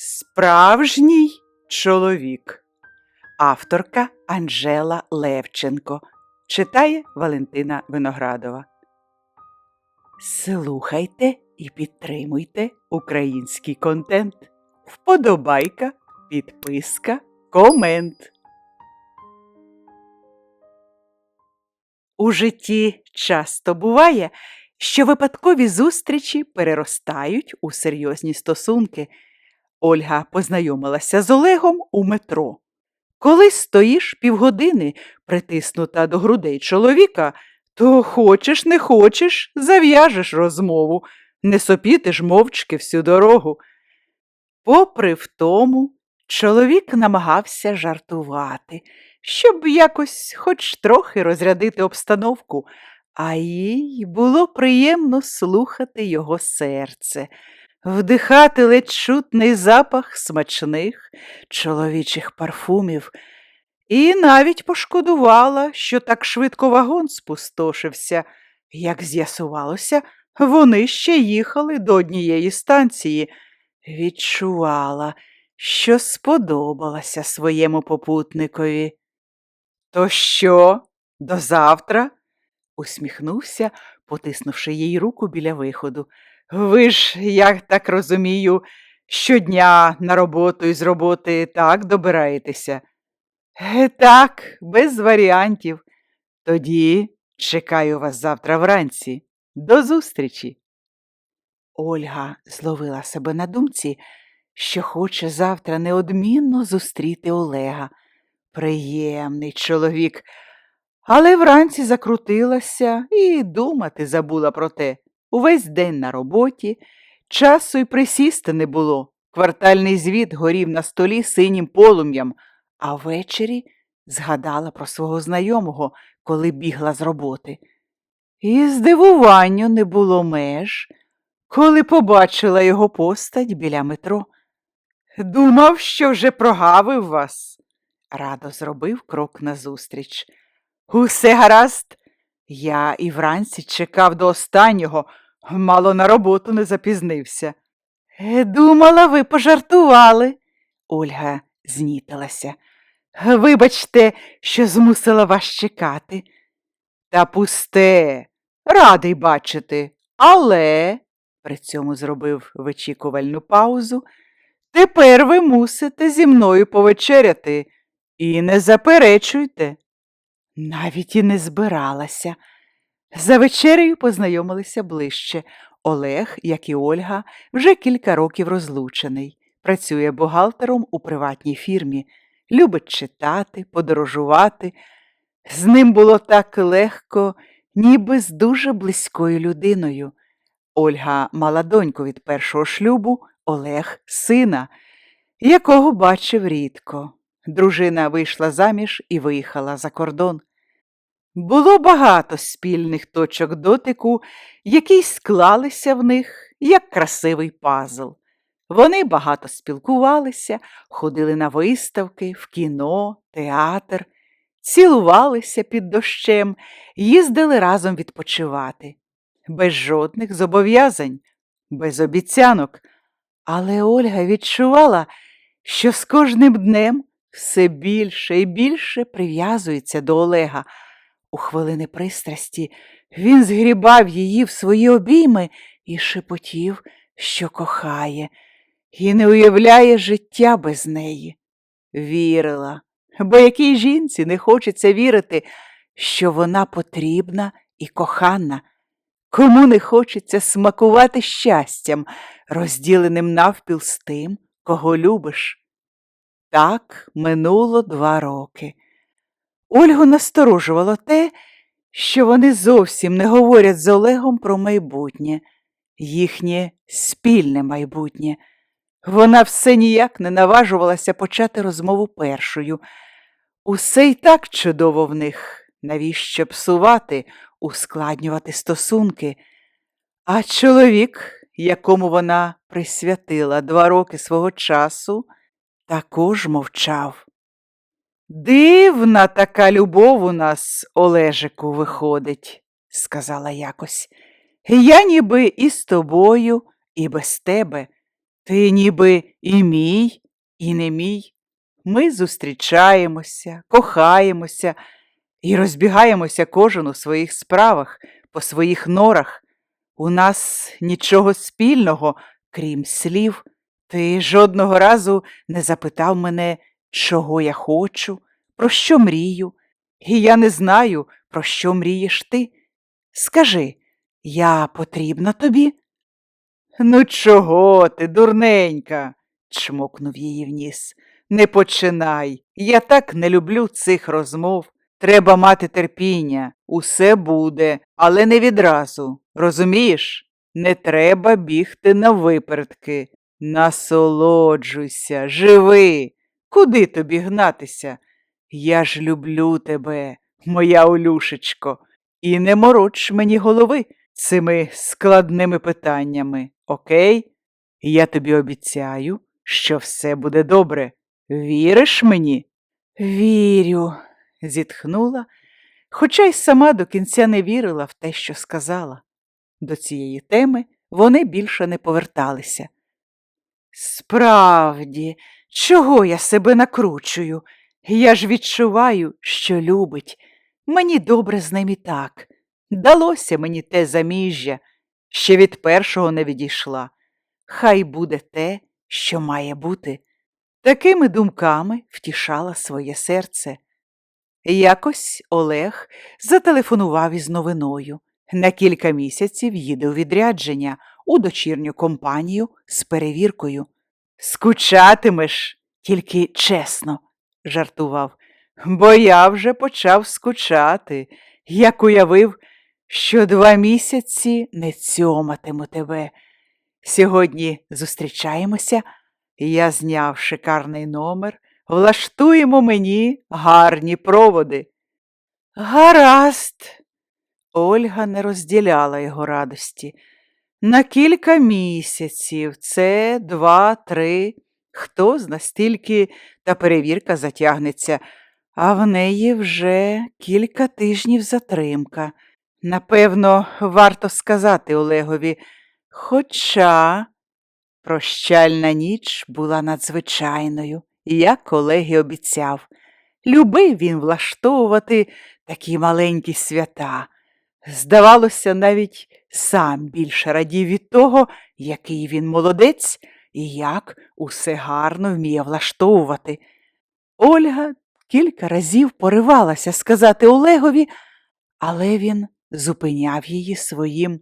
Справжній чоловік. Авторка Анжела Левченко. Читає Валентина Виноградова. Слухайте і підтримуйте український контент. Вподобайка, підписка, комент. У житті часто буває, що випадкові зустрічі переростають у серйозні стосунки. Ольга познайомилася з Олегом у метро. Коли стоїш півгодини, притиснута до грудей чоловіка, то хочеш не хочеш, зав'яжеш розмову, не сопітиш мовчки всю дорогу. Попри втому, чоловік намагався жартувати, щоб якось хоч трохи розрядити обстановку, а їй було приємно слухати його серце, вдихати ледь чутний запах смачних чоловічих парфумів, і навіть пошкодувала, що так швидко вагон спустошився. Як з'ясувалося, вони ще їхали до однієї станції. Відчувала, що сподобалася своєму попутникові. То що, до завтра? усміхнувся, потиснувши їй руку біля виходу. Ви ж, я так розумію, щодня на роботу і з роботи так добираєтеся. «Е, Так, без варіантів. Тоді чекаю вас завтра вранці. До зустрічі. Ольга зловила себе на думці, що хоче завтра неодмінно зустріти Олега. Приємний чоловік. Але вранці закрутилася і думати забула про те. Увесь день на роботі, часу й присісти не було. Квартальний звіт горів на столі синім полум'ям, а ввечері згадала про свого знайомого, коли бігла з роботи. І здивуванню не було меж, коли побачила його постать біля метро. Думав, що вже прогавив вас, радо зробив крок назустріч. Усе гаразд. Я і вранці чекав до останнього, мало на роботу не запізнився. «Е, Думала, ви пожартували. Ольга знітилася. Вибачте, що змусила вас чекати. Та пусте, радий бачити, але, при цьому зробив вичікувальну паузу, тепер ви мусите зі мною повечеряти і не заперечуйте. Навіть і не збиралася. За вечерею познайомилися ближче. Олег, як і Ольга, вже кілька років розлучений, працює бухгалтером у приватній фірмі, любить читати, подорожувати. З ним було так легко, ніби з дуже близькою людиною. Ольга мала доньку від першого шлюбу, Олег сина, якого бачив рідко. Дружина вийшла заміж і виїхала за кордон. Було багато спільних точок дотику, які склалися в них, як красивий пазл. Вони багато спілкувалися, ходили на виставки, в кіно, театр, цілувалися під дощем, їздили разом відпочивати. Без жодних зобов'язань, без обіцянок. Але Ольга відчувала, що з кожним днем все більше і більше прив'язується до Олега. У хвилини пристрасті він згрібав її в свої обійми і шепотів, що кохає, і не уявляє життя без неї. Вірила, бо якій жінці не хочеться вірити, що вона потрібна і кохана, кому не хочеться смакувати щастям, розділеним навпіл з тим, кого любиш. Так минуло два роки. Ольгу насторожувало те, що вони зовсім не говорять з Олегом про майбутнє, їхнє спільне майбутнє. Вона все ніяк не наважувалася почати розмову першою. Усе й так чудово в них, навіщо псувати, ускладнювати стосунки. А чоловік, якому вона присвятила два роки свого часу, також мовчав. Дивна така любов у нас, Олежику, виходить, сказала якось. Я ніби і з тобою, і без тебе. Ти ніби і мій, і не мій. Ми зустрічаємося, кохаємося і розбігаємося кожен у своїх справах, по своїх норах. У нас нічого спільного, крім слів. Ти жодного разу не запитав мене, чого я хочу, про що мрію, і я не знаю, про що мрієш ти. Скажи, я потрібна тобі? Ну, чого ти, дурненька? чмокнув її в ніс. Не починай. Я так не люблю цих розмов. Треба мати терпіння. Усе буде, але не відразу. Розумієш? Не треба бігти на випередки. Насолоджуйся, живи. Куди тобі гнатися? Я ж люблю тебе, моя Олюшечко, і не мороч мені голови цими складними питаннями, окей? Я тобі обіцяю, що все буде добре. Віриш мені? Вірю, зітхнула, хоча й сама до кінця не вірила в те, що сказала. До цієї теми вони більше не поверталися. Справді, чого я себе накручую? Я ж відчуваю, що любить. Мені добре з ним і так. Далося мені те заміжжя, ще від першого не відійшла. Хай буде те, що має бути. Такими думками втішала своє серце. Якось Олег зателефонував із новиною. На кілька місяців їде у відрядження у дочірню компанію з перевіркою. Скучатимеш, тільки чесно, жартував, бо я вже почав скучати, як уявив, що два місяці не цьоматиму тебе. Сьогодні зустрічаємося, я зняв шикарний номер, влаштуємо мені гарні проводи. Гаразд. Ольга не розділяла його радості. На кілька місяців, це два-три. Хто зна стільки та перевірка затягнеться, а в неї вже кілька тижнів затримка. Напевно, варто сказати Олегові, хоча прощальна ніч була надзвичайною, як Олег і обіцяв. Любив він влаштовувати такі маленькі свята. Здавалося, навіть сам більше радів від того, який він молодець і як усе гарно вміє влаштовувати. Ольга кілька разів поривалася сказати Олегові, але він зупиняв її своїм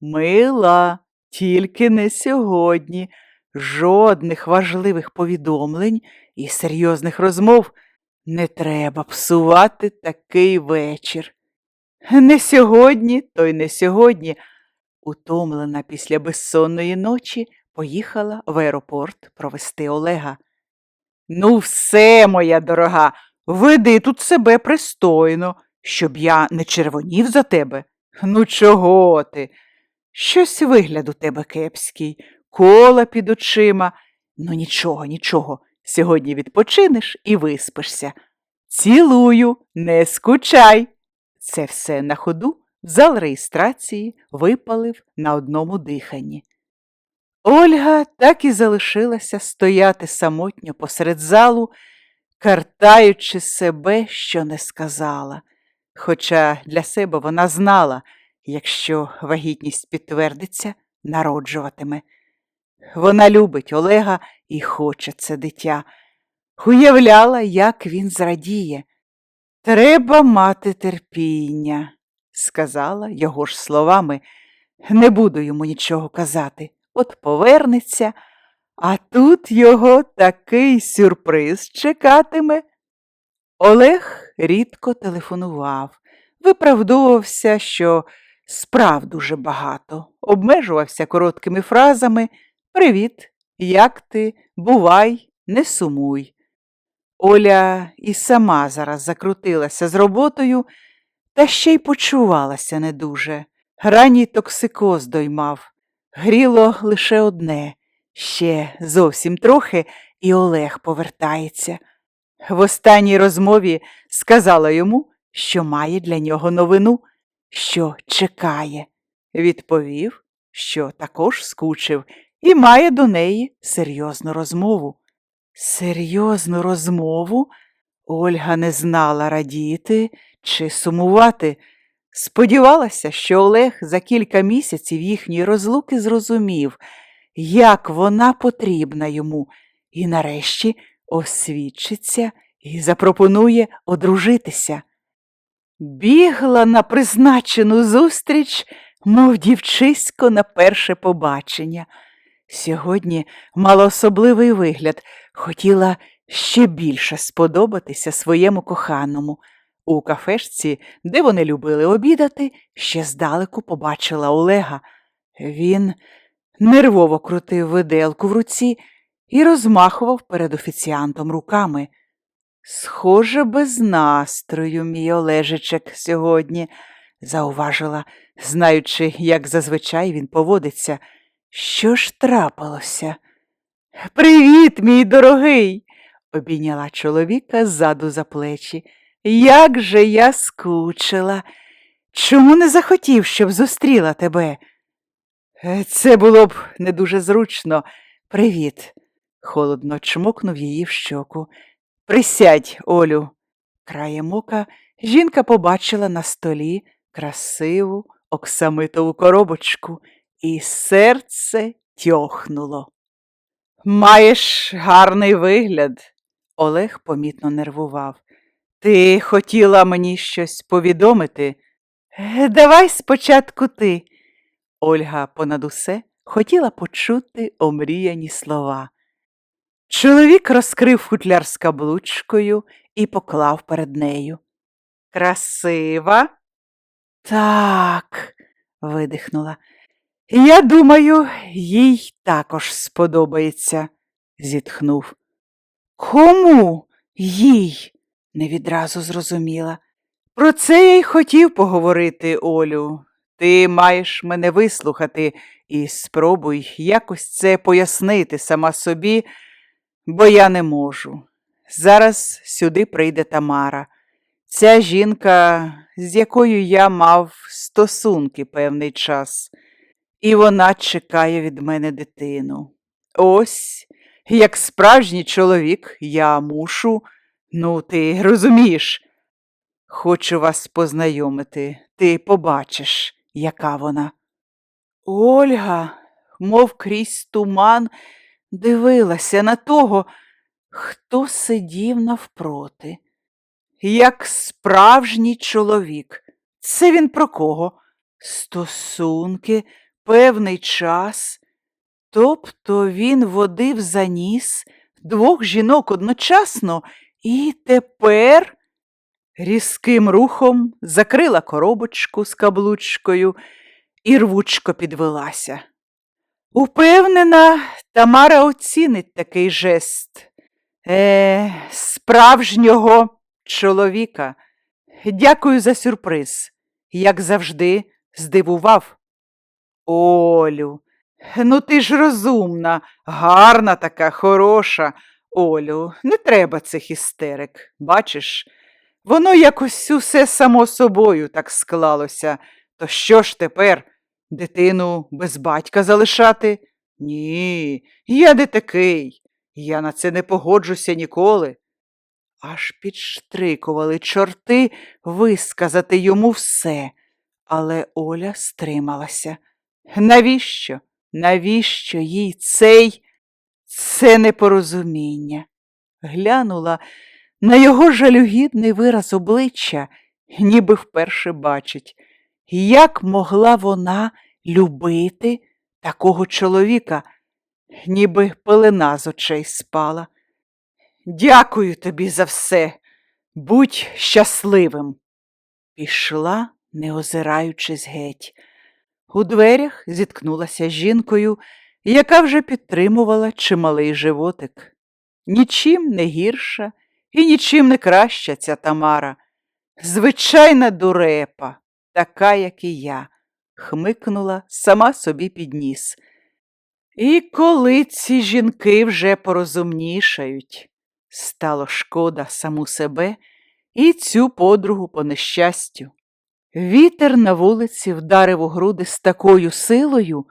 Мила, тільки не сьогодні. Жодних важливих повідомлень і серйозних розмов не треба псувати такий вечір. Не сьогодні, то й не сьогодні. Утомлена після безсонної ночі, поїхала в аеропорт провести Олега. Ну, все, моя дорога, веди тут себе пристойно, щоб я не червонів за тебе. Ну, чого ти? Щось вигляд у тебе кепський, кола під очима. Ну, нічого, нічого. Сьогодні відпочинеш і виспишся. Цілую, не скучай. Це все на ходу в зал реєстрації випалив на одному диханні. Ольга так і залишилася стояти самотньо посеред залу, картаючи себе, що не сказала. Хоча для себе вона знала, якщо вагітність підтвердиться, народжуватиме. Вона любить Олега і хоче це дитя. Уявляла, як він зрадіє. Треба мати терпіння, сказала його ж словами. Не буду йому нічого казати. От повернеться, а тут його такий сюрприз чекатиме. Олег рідко телефонував, виправдовувався, що справ дуже багато, обмежувався короткими фразами Привіт, як ти? Бувай, не сумуй. Оля і сама зараз закрутилася з роботою, та ще й почувалася не дуже. Ранній токсикоз доймав. Гріло лише одне, ще зовсім трохи, і Олег повертається. В останній розмові сказала йому, що має для нього новину, що чекає. Відповів, що також скучив і має до неї серйозну розмову. Серйозну розмову? Ольга не знала радіти чи сумувати. Сподівалася, що Олег за кілька місяців їхньої розлуки зрозумів, як вона потрібна йому, і нарешті освідчиться і запропонує одружитися. Бігла на призначену зустріч, мов дівчисько на перше побачення. Сьогодні мала особливий вигляд, хотіла ще більше сподобатися своєму коханому. У кафешці, де вони любили обідати, ще здалеку побачила Олега. Він нервово крутив виделку в руці і розмахував перед офіціантом руками. Схоже, без настрою, мій Олежичек, сьогодні, зауважила, знаючи, як зазвичай він поводиться. Що ж трапилося? Привіт, мій дорогий, обійняла чоловіка ззаду за плечі. Як же я скучила. Чому не захотів, щоб зустріла тебе? «Е, Це було б не дуже зручно. Привіт, холодно чмокнув її в щоку. Присядь, Олю. Краєм ока жінка побачила на столі красиву оксамитову коробочку, і серце тьохнуло. Маєш гарний вигляд, Олег помітно нервував. Ти хотіла мені щось повідомити? «Е, Давай спочатку ти. Ольга понад усе хотіла почути омріяні слова. Чоловік розкрив футляр з каблучкою і поклав перед нею. Красива? Так, видихнула. Я думаю, їй також сподобається, зітхнув. Кому їй? не відразу зрозуміла. Про це я й хотів поговорити, Олю. Ти маєш мене вислухати і спробуй якось це пояснити сама собі, бо я не можу. Зараз сюди прийде Тамара. Ця жінка, з якою я мав стосунки певний час, і вона чекає від мене дитину. Ось, як справжній чоловік, я мушу, ну, ти розумієш. Хочу вас познайомити, ти побачиш, яка вона. Ольга, мов крізь туман, дивилася на того, хто сидів навпроти. Як справжній чоловік. Це він про кого? Стосунки, певний час. Тобто він водив за ніс двох жінок одночасно і тепер різким рухом закрила коробочку з каблучкою і рвучко підвелася. Упевнена, Тамара оцінить такий жест е, справжнього чоловіка. Дякую за сюрприз. Як завжди, здивував. Олю, ну ти ж розумна, гарна така, хороша. Олю, не треба цих істерик. Бачиш, воно якось усе само собою так склалося. То що ж тепер? Дитину без батька залишати? Ні, я не такий. Я на це не погоджуся ніколи. Аж підштрикували чорти висказати йому все, але Оля стрималася. Навіщо? Навіщо їй цей це непорозуміння? Глянула на його жалюгідний вираз обличчя, ніби вперше бачить, як могла вона любити такого чоловіка, ніби пелена з очей спала. Дякую тобі за все. Будь щасливим. Пішла, не озираючись геть. У дверях зіткнулася з жінкою, яка вже підтримувала чималий животик. Нічим не гірша і нічим не краща ця Тамара. Звичайна дурепа, така, як і я, хмикнула сама собі під ніс. І коли ці жінки вже порозумнішають, стало шкода саму себе і цю подругу по нещастю. Вітер на вулиці вдарив у груди з такою силою,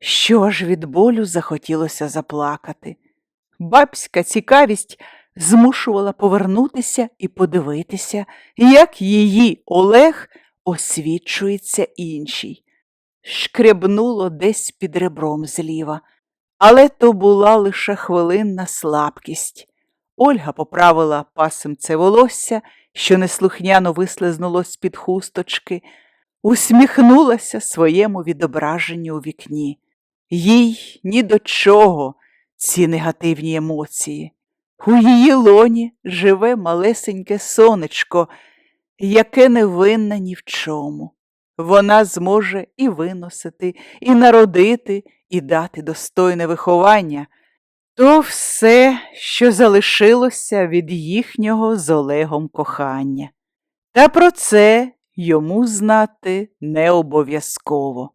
що аж від болю захотілося заплакати. Бабська цікавість змушувала повернутися і подивитися, як її Олег освічується іншій. Шкребнуло десь під ребром зліва, але то була лише хвилинна слабкість. Ольга поправила пасимце волосся, що неслухняно вислизнуло з-під хусточки, усміхнулася своєму відображенню у вікні. Їй ні до чого ці негативні емоції. У її лоні живе малесеньке сонечко, яке не винне ні в чому. Вона зможе і виносити, і народити, і дати достойне виховання. То все, що залишилося від їхнього з Олегом кохання. Та про це йому знати не обов'язково.